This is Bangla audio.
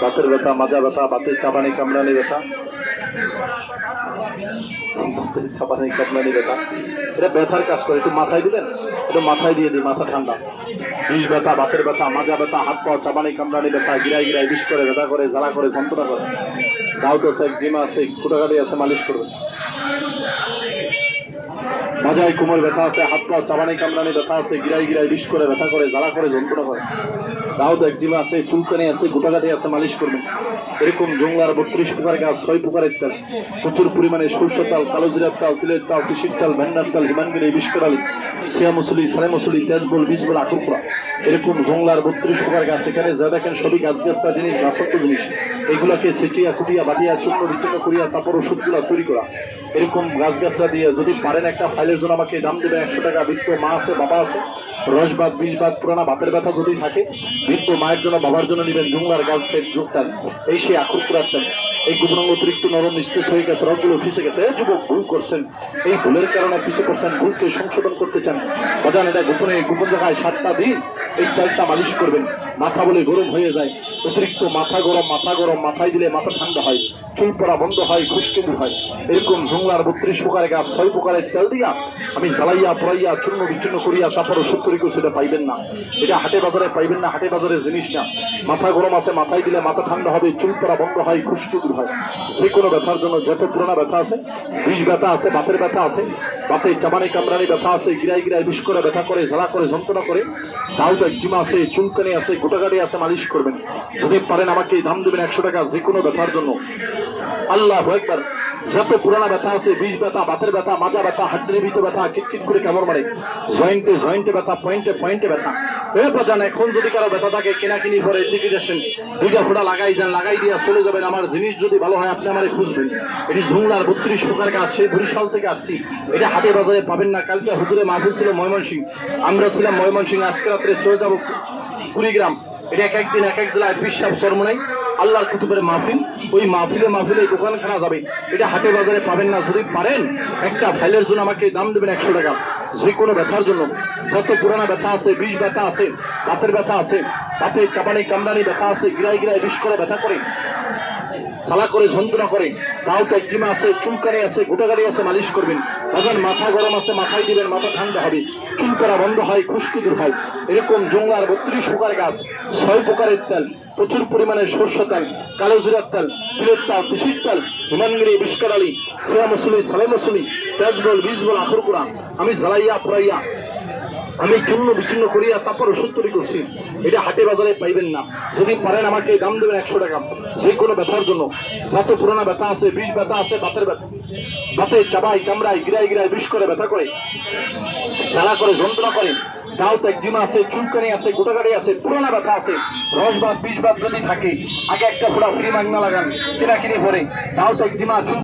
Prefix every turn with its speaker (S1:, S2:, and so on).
S1: বাতের ব্যথা, মাজা ব্যথা, বাতের চাবানি কামড়ানি ব্যথা। চাবানি কামড়ানি ব্যথা। এটা ব্যথার কাজ করে, একটু মাথায় দিবেন? একটু মাথায় দিয়ে দিই মাথা ঠান্ডা। বিষ ব্যথা, বাতের ব্যথা, মাজা ব্যথা, হাত পা চাবানি কামড়ানি ব্যথা গিরাই গিরাই বিষ করে, ব্যথা করে, জ্বালা করে, যন্ত্রণা করে। দাউদ আছে জিমা আছে কুটাকাটি আছে, মালিশ করবে। মাজায় কোমর ব্যথা আছে, হাত পা চাবানি কামড়ানি ব্যথা আছে গিরাই গিরাই বিষ করে, ব্যথা করে, জ্বালা করে, যন্ত্রণা করে। দাউদ একজিমা আছে, চুলকানি আছে গোটাগাটি আছে, মালিশ করবেন এরকম জংলার বত্রিশ প্রকার গাছ, ছয় প্রকারের তেল। প্রচুর পরিমাণে সরষের তাল, কালো জিরার তাল, তিলের তাল, কৃষির তাল, ভেন্ডার তাল হিমানগিরি বিষ করালি সিয়া মুসলি সালে মুসলি, তেজবল বীজবল আকুরপুরা এরকম জংলার বত্রিশ প্রকার গাছ, এখানে যা দেখেন সবই গাছ গাছরা জিনিস গাছত্ব জিনিস। এগুলোকে সেচিয়া, কুটিয়া, বাটিয়া, চূর্ণ বিচ্ছিন্ন করিয়া তারপর ওষুধগুলো তৈরি করা। এরকম গাছ গাছরা দিয়ে যদি পারেন একটা ফাইলের জন্য আমাকে দাম দেবে একশো টাকা বৃত্ত মা আছে, বাবা আছে। রসবাদ বিষবাদ পুরানা বাপের ব্যথা যদি থাকে বৃত্ত মায়ের জন্য, বাবার জন্য নেবেন জুমলার গাছের যোগদান এই সেই আখুর পুরাতেন। এই গোপনাঙ্গ অতিরিক্ত নরম নিস্তেজ হয়ে গেছে, রগগুলো ফিসে গেছে। এই যুবক ভুল করছেন, এই ভুলের কারণে পিছিয়ে পড়ছেন, ভুলকে সংশোধন করতে চান। বাজান এটা গোপনে, গোপন জায়গায় সাতটা দিন এই তেলটা মালিশ করবেন। মাথা বলে গরম হয়ে যায়। অতিরিক্ত মাথা গরম মাথা গরম, মাথায় দিলে মাথা ঠান্ডা হয়, চুল পড়া বন্ধ হয় খুশকিবু হয়। এরকম জংলার বত্রিশ প্রকারের গাছ, ছয় প্রকারের তেল দিয়া আমি জ্বালাইয়া, পড়াইয়া, চূর্ণ বিচ্ছিন্ন করিয়া তারপর ওষুধ তৈরি সেটা পাইবেন না। এটা হাটে বাজারে পাইবেন না, হাটে বাজারের জিনিস না। মাথা গরম আছে, মাথায় দিলে মাথা ঠান্ডা হবে, চুল পড়া বন্ধ হয় খুশকি দূর হয়। যে কোনো ব্যথার জন্য যত পুরোনা ব্যথা আছে, বিষ ব্যথা আছে, বাতের ব্যথা আছে, বাতে চাবানি কামরানি ব্যথা আছে, গিরাই গিরাই বিষ করে ব্যথা করে, জ্বালা করে, যন্ত্রণা করে, দাউদ একজিমা আছে, চুলকানি আছে, গোটাগাড়ি আছে, মালিশ করবেন। যদি পারেন আমাকে এই দাম দেবেন একশো টাকা যে কোনো ব্যথার জন্য। আল্লাহ একবার যত পুরানা ব্যথা আছে, বিষ ব্যথা, বাতের ব্যথা, মাজা ব্যথা হাড্ডির ভিতরে ব্যথা, কিটকিট করে কেমন মারে জয়েন্টে জয়েন্টে ব্যথা, পয়েন্টে পয়েন্টে ব্যথা। এ বাজান এখন যদি কারও ব্যথা থাকে কেনা কিনি পরে টিকিট আসেন দুইটা ফোটা লাগাই যান, লাগাই দিয়া চলে যাবেন। আমার জিনিস যদি ভালো হয়, আপনি আমারে খুঁজবেন। এটি ঝুংলার বত্রিশ প্রকার গাছ সেই বরিশাল থেকে আসছি। এটা হাটে বাজারে পাবেন না। কালকে হুজুরে মাহফিল ছিল ময়মনসিং আমরা ছিলাম ময়মনসিং আজকে রাত্রে চলে যাব কুড়িগ্রাম। এটা এক একদিন এক এক জেলায় বিশ্বাস চরমনাই। আল্লাহর কুতুবের মাহফিল, ওই মাহফিলে মাহফিলে দোকান খানা যাবে। এটা হাটে বাজারে পাবেন না। যদি পারেন, একটা ভাইলের জন্য আমাকে দাম দেবেন একশো টাকা। যে কোনো ব্যথার জন্য। যত পুরানা ব্যথা আছে, বিষ ব্যথা আছে, দাঁতের ব্যথা আছে তাতে চাপানি কামদানি ব্যথা আছে গিরাই গিরাই বিষ করে ব্যথা করে সালা করে যন্ত্রণা করে। গাও একজিমা আছে চুলকানি আছে গোটাগাড়ি আছে, মালিশ করবেন। তখন মাথা গরম আছে, মাথায় দিবেন, মাথা ঠান্ডা হবে। চুল করা বন্ধ হয়, খুশকি দূর হয়। এরকম জঙ্গার বত্রিশ প্রকার গাছ, ছয় প্রকারের তেল, প্রচুর পরিমাণে সর্ষ তেল, কালো জিরার তেল, তিলের তেল পিসির তেল হিমানগিরি বিস্কার আলী, সিয়া মসুলি, সালে মসুলি, তেজবল, বীজবল আখর আমি জ্বালাইয়া পুরাইয়া আমি চূর্ণ বিচ্ছিন্ন করিয়া তারপর ওষুধ তৈরি করছি। এটা হাটে বাজারে পাইবেন না। যদি পারেন আমাকে দাম দেবেন একশো টাকা। যে কোনো ব্যথার জন্য। যত পুরোনো ব্যথা আছে, বিষ ব্যথা আছে, বাতের ব্যথা বাতে চাবাই, কামড়াই, গিরাই গিরাই, বিষ করে ব্যথা করে। জ্বালা করে, যন্ত্রণা করে। গাও একজিমা আছে, চুলকানি আছে, গোটাগাড়ি আছে, পুরোনো ব্যথা আছে। রসবাদ বিষবাদ যদি থাকে, আগে একটা ফোড়া ফ্রি মাগনা লাগান কিনা কিনে পরে গাও একজিমা, চুল